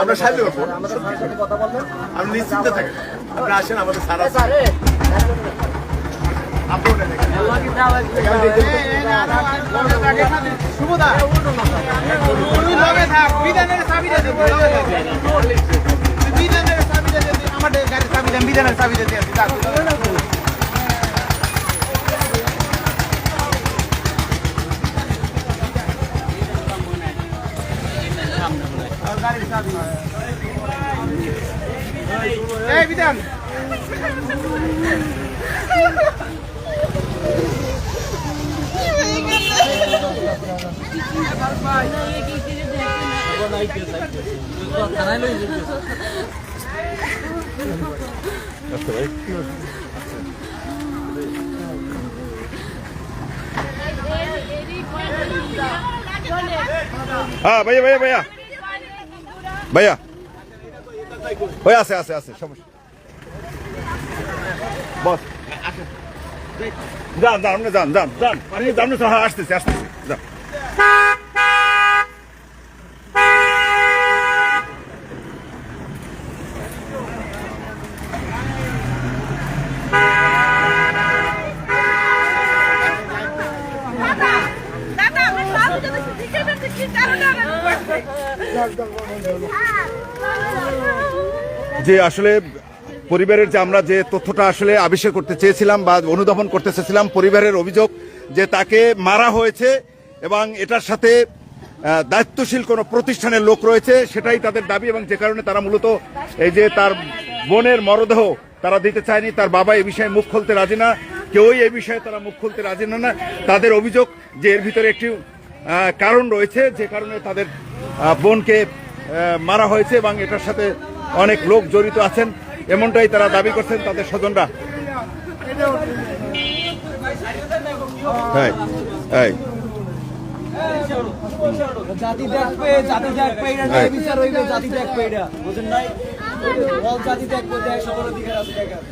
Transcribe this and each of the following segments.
আমরা সাথে কথা আপনি নিশ্চিন্ত থাকেন। আপনি আসেন, আমাদের সারা আমার গাড়ির চাবি দে বিধানের চাবিটা দে যা তুই লগে থাক। আর গাড়ির চাবি। এই বিধান হ্যাঁ ভাইয়া। ওই আছে আছে আছে, সমস্যা। বস। যান যান, আপনি যান যান যান। আপনি যান হ্যাঁ আসতেছি আসতেছি, যান। যে আসলে পরিবারের যে আমরা যে তথ্যটা আসলে আবিষ্কার করতে চেয়েছিলাম বা অনুধাবন করতে চেয়েছিলাম, পরিবারের অভিযোগ যে তাকে মারা হয়েছে এবং এটার সাথে দায়িত্বশীল কোনো প্রতিষ্ঠানের লোক রয়েছে, সেটাই তাদের দাবি এবং যে কারণে তারা মূলত এই যে তার বোনের মরদেহ তারা দিতে চায়নি, তার বাবা এই বিষয়ে মুখ খুলতে রাজি না, কেউই এই বিষয়ে তারা মুখ খুলতে রাজি না তাদের অভিযোগ যে এর ভিতরে একটি কারণ রয়েছে, যে কারণে তাদের বোনকে মারা হয়েছে এবং এটার সাথে অনেক লোক জড়িত আছেন। এমনটাই তারা দাবি করছেন তাদের স্বজনরা। এই, এই, জাতি দেখবে জাতি দেখবে এটা এই। বিচার হইবে জাতি দেখবে এটা বুঝেন নাই? বল জাতি দেখবে দেখ সকল অধিকার আছে দেখার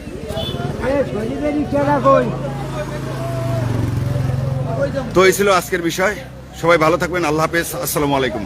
তো এই ছিল আজকের বিষয়। সবাই ভালো থাকবেন আল্লাহ হাফেজ আসসালামু আলাইকুম।